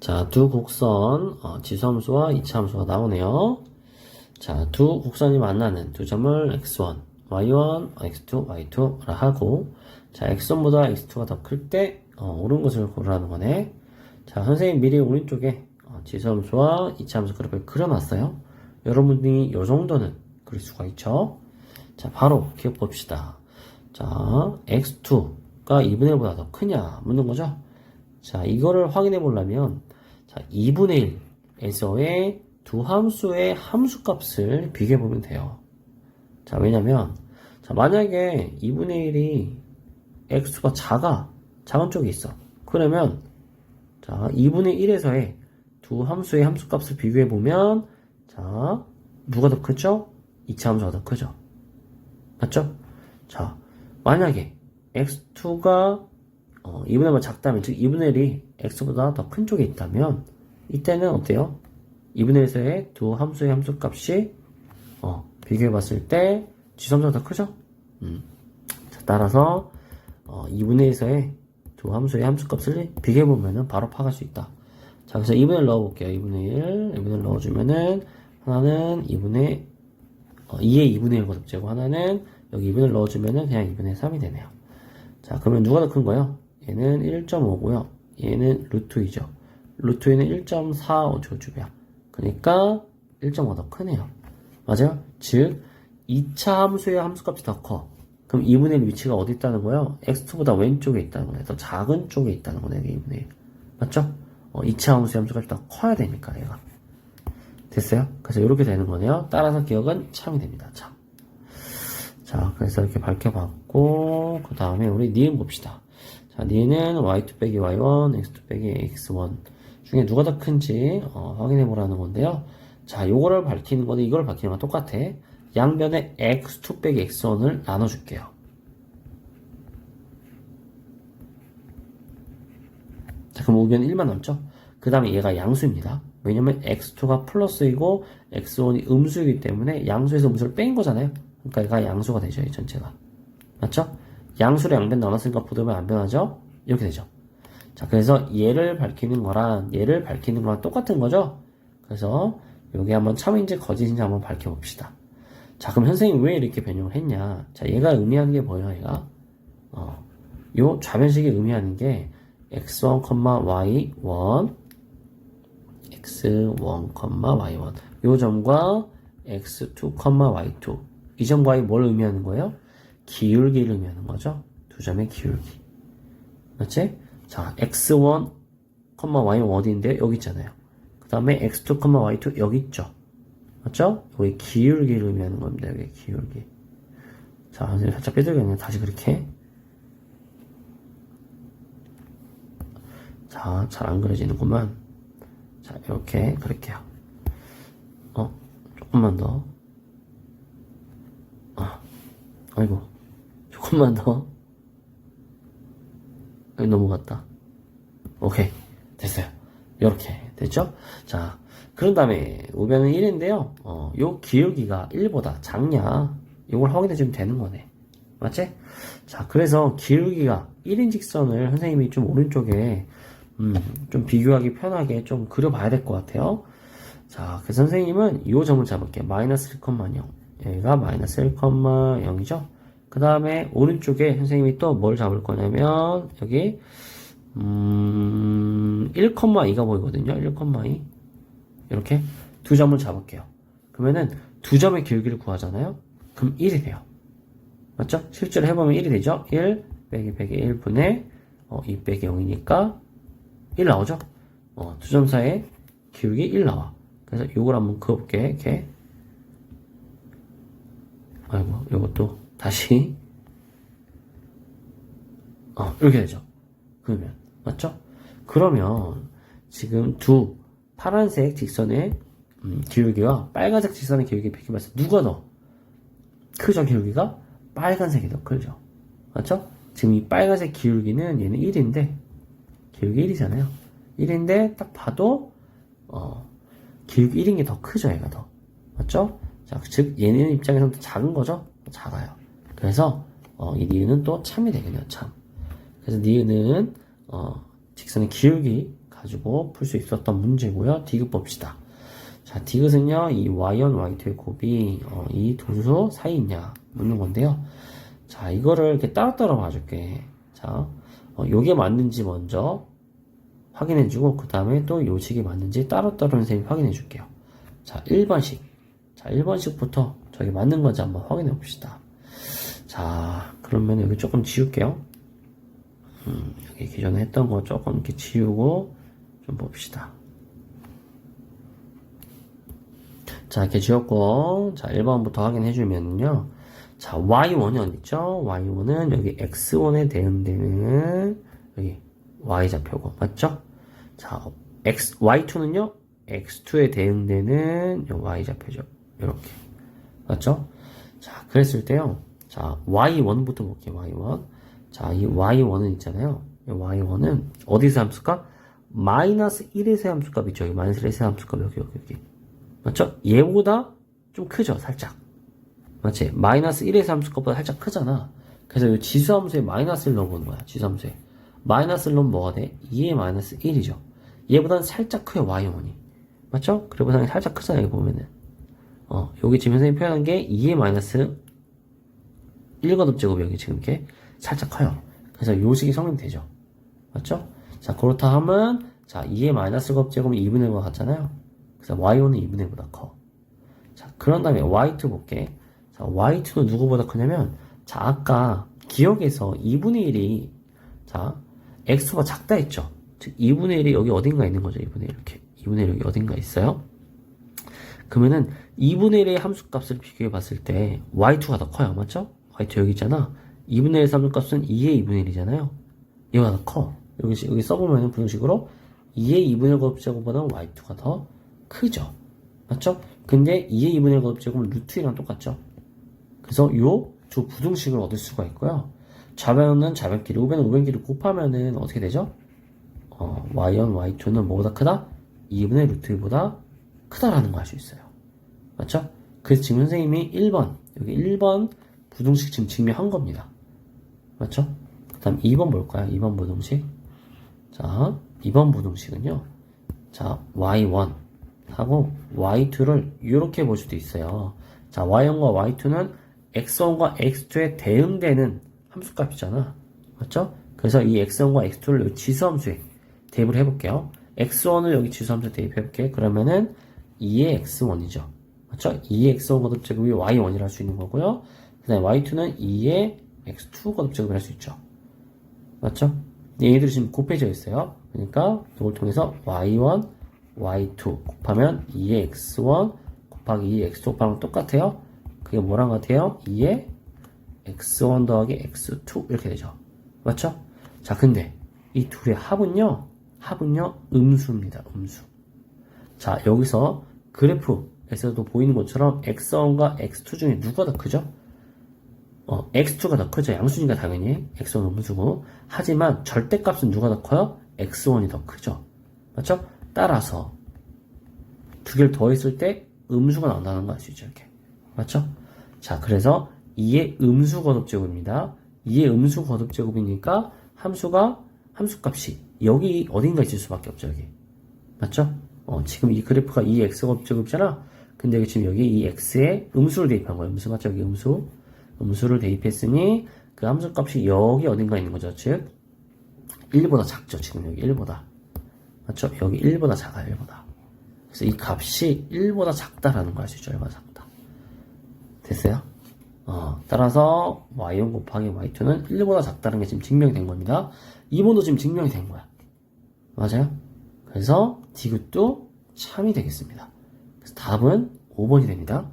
자, 두 곡선 어, 지수함수와 이차함수가 나오네요. 자, 두 곡선이 만나는 두 점을 x1, y1, x2, y2라 하고 자, x1보다 x2가 더 클 때 어, 옳은 것을 고르라는 거네. 자, 선생님 미리 오른쪽에 어, 지수함수와 이차함수 그래프를 그려놨어요. 여러분이 이 정도는 그릴 수가 있죠. 자, 바로 기억 봅시다. 자, x2가 2분의 1보다 더 크냐 묻는 거죠. 자, 이거를 확인해 보려면 자, 2분의 1에서의 두 함수의 함수 값을 비교해 보면 돼요. 자, 왜냐면 자, 만약에 2분의 1이 x가 작아 작은 쪽에 있어. 그러면 자, 2분의 1에서의 두 함수의 함수 값을 비교해 보면 자, 누가 더 크죠? 2차 함수가 더 크죠. 맞죠? 자, 만약에 x2가 어, 2분의 1만 작다면, 즉 2분의 1이 x보다 더 큰 쪽에 있다면 이때는 어때요? 2분의 1에서의 두 함수의 함수값이 어, 비교해 봤을 때 지점수가 더 크죠? 음. 자, 따라서 어, 2분의 1에서의 두 함수의 함수값을 비교해 보면은 바로 파악할 수 있다. 자, 그래서 2분의 1 넣어 볼게요. 2분의 1, 2분의 1 넣어주면은 하나는 2분의 어, 2의 2분의 1 거듭제고 하나는 여기 2분의 1 넣어주면은 그냥 2분의 3이 되네요. 자, 그러면 누가 더 큰 거예요? 얘는 1.5고요. 얘는 루트 2죠. 루트 2는 1.45조 그러니까 1.5더 크네요. 맞아요? 즉 2차 함수의 함수값이 더 커. 그럼 2분의 1 위치가 어디 있다는 거예요? x2보다 왼쪽에 있다는 거네. 더 작은 쪽에 있다는 거네. 2분의 1. 맞죠? 어, 2차 함수의 함수값이 더 커야 되니까 얘가. 됐어요? 그래서 이렇게 되는 거네요. 따라서 기억은 참이 됩니다. 참. 자, 그래서 이렇게 밝혀봤고, 그 다음에 우리 니은 봅시다. 자, 니은은 y2 빼기 y1, x2 빼기 x1 중에 누가 더 큰지 어, 확인해 보라는 건데요. 자, 요거를 밝히는 거는 이걸 밝히는 거랑 똑같아. 양변에 x2 빼기 x1을 나눠줄게요. 자, 그럼 우변 1만 남죠? 그 다음에 얘가 양수입니다. 왜냐면 x2가 플러스이고 x1이 음수이기 때문에 양수에서 음수를 뺀 거잖아요. 그러니까 얘가 양수가 되죠, 이 전체가. 맞죠? 양수를 양변 나눴으니까 부등면 안 변하죠? 이렇게 되죠. 자, 그래서 얘를 밝히는 거랑 얘를 밝히는 거랑 똑같은 거죠? 그래서 여기 한번 참인지 거짓인지 한번 밝혀봅시다. 자, 그럼 선생님 왜 이렇게 변형을 했냐? 자, 얘가 의미하는 게 뭐예요, 얘가? 어, 요 좌변식이 의미하는 게 x1, y1, x1, y1. 요 점과 x2, y2. 이 점과 이뭘 의미하는 거예요? 기울기를 의미하는 거죠. 두 점의 기울기. 맞지? 자, x1, y1 어디인데? 여기 있잖아요. 그 다음에 x2, y2 여기 있죠. 맞죠? 여기 기울기를 의미하는 겁니다. 여기 기울기. 자, 선생님 살짝 삐뚤겠네요. 다시 그렇게. 자, 잘 안 그려지는구만. 자, 이렇게 그릴게요. 어, 조금만 더. 아, 아이고, 조금만 더. 여기 넘어갔다. 오케이, 됐어요. 이렇게 됐죠? 자, 그런 다음에 우변은 1인데요. 어, 요 기울기가 1보다 작냐? 이걸 확인해 주면 되는 거네. 맞지? 자, 그래서 기울기가 1인 직선을 선생님이 좀 오른쪽에 음, 좀 비교하기 편하게 좀 그려봐야 될 것 같아요. 자, 그 선생님은 이 점을 잡을게요. 마이너스 1,0. 여기가 마이너스 1,0이죠. 그 다음에 오른쪽에 선생님이 또 뭘 잡을 거냐면 여기 음, 1,2가 보이거든요. 1,2 이렇게 두 점을 잡을게요. 그러면은 두 점의 기울기를 구하잖아요. 그럼 1이 돼요. 맞죠? 실제로 해보면 1이 되죠? 1 빼기 빼기 1분의 어, 2 빼기 0이니까 1 나오죠? 어, 두 점 사이에 기울기 1 나와. 그래서 요걸 한번 그어볼게. 이렇게. 아이고, 요것도 다시. 어, 이렇게 되죠. 그러면. 맞죠? 그러면 지금 두 파란색 직선의 음, 기울기와 빨간색 직선의 기울기 비교해봤을 때 누가 더 크죠? 기울기가? 빨간색이 더 크죠. 맞죠? 지금 이 빨간색 기울기는 얘는 1인데 기울기 1이잖아요. 1인데 딱 봐도 어, 기울기 1인 게 더 크죠, 얘가 더. 맞죠? 자, 즉 얘는 입장에서는 더 작은 거죠? 작아요. 그래서 어, 이 니은은 또 참이 되겠네요, 참. 그래서 니은은 어, 직선의 기울기 가지고 풀 수 있었던 문제고요. 디귿 봅시다. 자, 디귿은요, 이 y1, y2의 곱이 어, 이 두수 사이 있냐 묻는 건데요. 자, 이거를 이렇게 따로따로 봐줄게. 자, 어, 요게 맞는지 먼저 확인해주고 그 다음에 또 요식이 맞는지 따로따로 선생님이 확인해줄게요. 자, 1번씩. 자, 1번씩부터 저게 맞는 건지 한번 확인해 봅시다. 자, 그러면 여기 조금 지울게요. 음, 여기 기존에 했던 거 조금 이렇게 지우고 좀 봅시다. 자, 이렇게 지웠고, 자, 1번부터 확인해 주면요. 자, y1이 어디 있죠? y1은 여기 x1에 대응되는 여기 y좌표고, 맞죠? 자, x, y2는요? x2에 대응되는 요 y좌표죠. 이렇게. 맞죠? 자, 그랬을 때요. 자, y1부터 볼게요, y1. 자, 이 y1은 있잖아요. 이 y1은 어디서 함수값? 마이너스 1에서 함수값이죠. 마이너스 1에서 함수값 여기, 여기, 여기. 맞죠? 얘보다 좀 크죠, 살짝. 맞지? 마이너스 1에서 함수값보다 살짝 크잖아. 그래서 이 지수함수에 마이너스를 넣어보는 거야, 지수함수에. 마이너스를 넣으면 뭐가 돼? 2의 마이너스 1이죠. 얘보다는 살짝 커요, y1이. 맞죠? 그리고 살짝 크잖아, 여기 보면은. 어, 여기 지금 선생님이 표현한 게 2의 마이너스 1거듭 제곱이 여기 지금 이렇게 살짝 커요. 그래서 요식이 성립되죠. 맞죠? 자, 그렇다 하면, 자, 2의 마이너스 곱 제곱이 2분의 1과 같잖아요. 그래서 y1은 2분의 1보다 커. 자, 그런 다음에 y2 볼게. 자, y2는 누구보다 크냐면, 자, 아까 기억에서 2분의 1이, 자, x가 작다 했죠? 즉, 2분의 1이 여기 어딘가 있는 거죠, 2분의 1 이렇게. 2분의 1 여기 어딘가 있어요? 그러면은 2분의 1의 함수 값을 비교해 봤을 때 y2가 더 커요. 맞죠? Y2 여기 있잖아. 2분의 1 함수값은 2의 2분의 1이잖아요. 얘가 더 커. 여기, 여기 써보면은 부등식으로 2의 2분의 1 곱제곱보다는 y2가 더 크죠. 맞죠? 근데 2의 2분의 1 곱제곱은 루트 1이랑 똑같죠. 그래서 요 두 부등식을 얻을 수가 있고요. 좌변은 좌변끼리, 우변은 우변끼리 곱하면은 어떻게 되죠? 어, y1, y2는 뭐보다 크다? 2분의 루트 1보다 크다라는 걸 알 수 있어요. 맞죠? 그래서 지금 선생님이 1번, 여기 1번 부등식 지금 증명한 겁니다. 맞죠? 그 다음 2번 볼까요? 2번 부등식. 자, 2번 부등식은요. 자, y1 하고 y2를 이렇게 볼 수도 있어요. 자, y1과 y2는 x1과 x2에 대응되는 함수값이잖아. 맞죠? 그래서 이 x1과 x2를 여기 지수함수에 대입을 해볼게요. x1을 여기 지수함수에 대입해볼게. 그러면은 2의 x1이죠. 맞죠? 2의 x1 거듭 제곱이 y1이라 할 수 있는 거고요. 그 다음에 y2는 2의 x2 거듭제곱을 할 수 있죠. 맞죠? 얘네들이 지금 곱해져 있어요. 그러니까 이걸 통해서 y1, y2 곱하면 2의 x1 곱하기 2의 x2 곱하면 똑같아요. 그게 뭐랑 같아요? 2의 x1 더하기 x2 이렇게 되죠. 맞죠? 자, 근데 이 둘의 합은요, 합은요, 음수입니다. 음수. 자, 여기서 그래프에서도 보이는 것처럼 x1과 x2 중에 누가 더 크죠? 어, x2가 더 크죠. 양수니까 당연히 x1은 음수고. 하지만 절대값은 누가 더 커요? x1이 더 크죠. 맞죠? 따라서 두 개를 더했을 때 음수가 나온다는 거 알 수 있죠. 이렇게. 맞죠? 자, 그래서 2의 음수 거듭제곱입니다. 2의 음수 거듭제곱이니까 함수가 함수값이 여기 어딘가 있을 수밖에 없죠. 여기. 맞죠? 어, 지금 이 그래프가 2x 거듭제곱이잖아. 근데 지금 여기 이 x에 음수를 대입한 거예요. 음수 맞죠? 여기 음수. 음수를 대입했으니 그 함수값이 여기 어딘가 있는 거죠. 즉 1보다 작죠. 지금 여기 1보다. 맞죠? 여기 1보다 작아요. 1보다. 그래서 이 값이 1보다 작다라는 수 있죠. 1보다 작다. 됐어요? 어, 따라서 y1 곱하기 y2는 1보다 작다는 게 지금 증명이 된 겁니다. 2번도 지금 증명이 된 거야. 맞아요? 그래서 디귿도 참이 되겠습니다. 그래서 답은 5번이 됩니다.